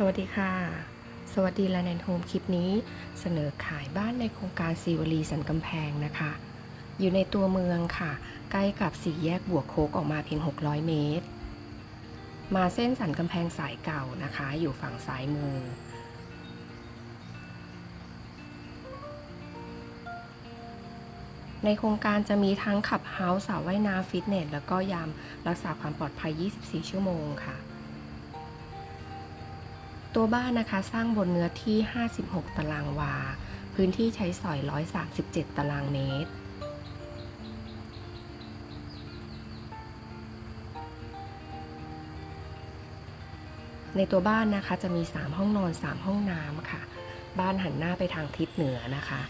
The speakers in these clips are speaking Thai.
สวัสดีค่ะ สวัสดีแลนด์โฮมคลิปนี้เสนอขายบ้านในโครงการซีวลีสันกำแพงนะคะ อยู่ในตัวเมืองค่ะ ใกล้กับสี่แยกบวกโคกออกมาเพียง 600 เมตร มาเส้นสันกำแพงสายเก่านะคะ อยู่ฝั่งซ้ายมือ ในโครงการจะมีทั้งขับเฮาส์สระว่ายน้ำฟิตเนส แล้วก็ยามรักษาความปลอดภัย 24 ชั่วโมงค่ะ ตัวบ้านนะคะสร้างบนเนื้อที่ 56 ตารางวา พื้นที่ใช้สอย 137 ตารางเมตร ในตัวบ้านนะคะจะมี 3 ห้องนอน 3 ห้องน้ำค่ะ บ้านหันหน้าไปทางทิศเหนือนะคะ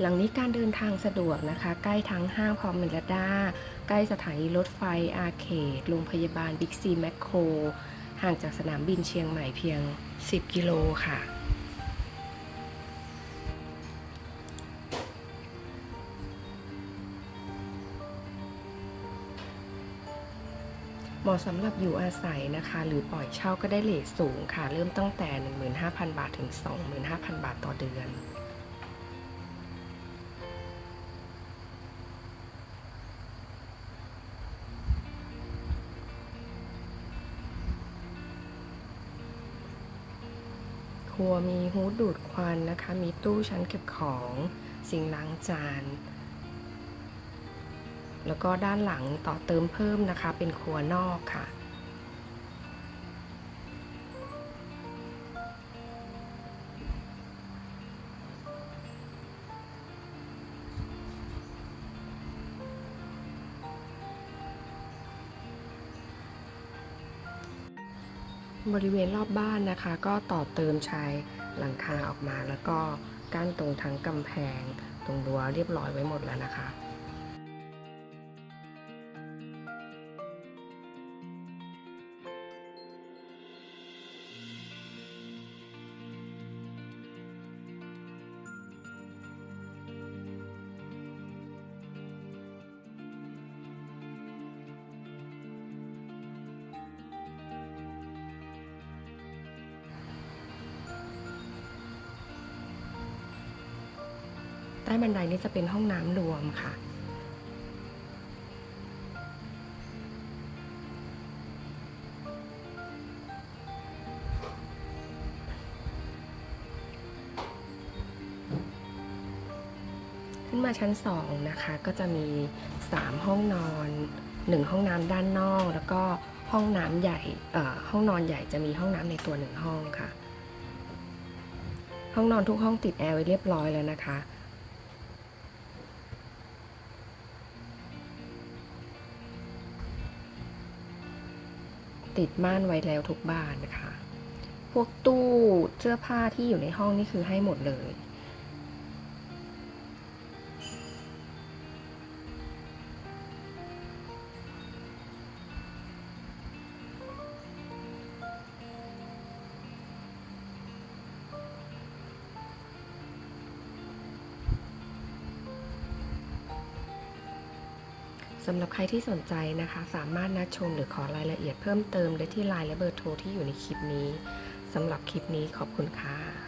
หลังนี้การเดินทางสะดวกนะคะ ใกล้ทั้งห้างพอมเมลดา ใกล้สถานีรถไฟอาร์เคดโรงพยาบาลบิ๊กซีแมคโครห่างจากสนามบินเชียงใหม่เพียง 10 กิโลค่ะเหมาะสำหรับอยู่อาศัยนะคะ หรือปล่อยเช่าก็ได้เลทสูงค่ะ เริ่มตั้งแต่ 15,000 บาทถึง 25,000 บาทต่อเดือน ครัวมีฮูดดูดควันนะคะ มีตู้ชั้นเก็บของสิ่งล้างจาน แล้วก็ด้านหลังต่อเติมเพิ่มนะคะ เป็นครัวนอกค่ะ บริเวณรอบบ้านนะคะ ก็ต่อเติมชายหลังคาออกมาแล้วก็กั้นตรงทั้งกำแพง ตรงรั้วเรียบร้อยไว้หมดแล้วนะคะ ใต้บันไดนี้จะเป็นห้องน้ำรวมค่ะ ขึ้นมาชั้นสองนะคะก็จะมี 3 ห้องนอน 1 ห้องน้ำด้านนอก แล้วก็ห้องน้ำใหญ่ห้องนอนใหญ่จะมีห้องน้ำในตัวหนึ่งห้องค่ะห้องนอนทุกห้องติดแอร์ไว้เรียบร้อยแล้วนะคะ ติดม่านไว้แล้วทุกบ้านนะคะ พวกตู้เสื้อผ้าที่อยู่ในห้องนี่คือให้หมดเลย สำหรับใครที่สนใจนะคะ สามารถนัดชมหรือขอรายละเอียดเพิ่มเติมได้ที่ไลน์และเบอร์โทรที่อยู่ในคลิปนี้สำหรับคลิปนี้ขอบคุณค่ะ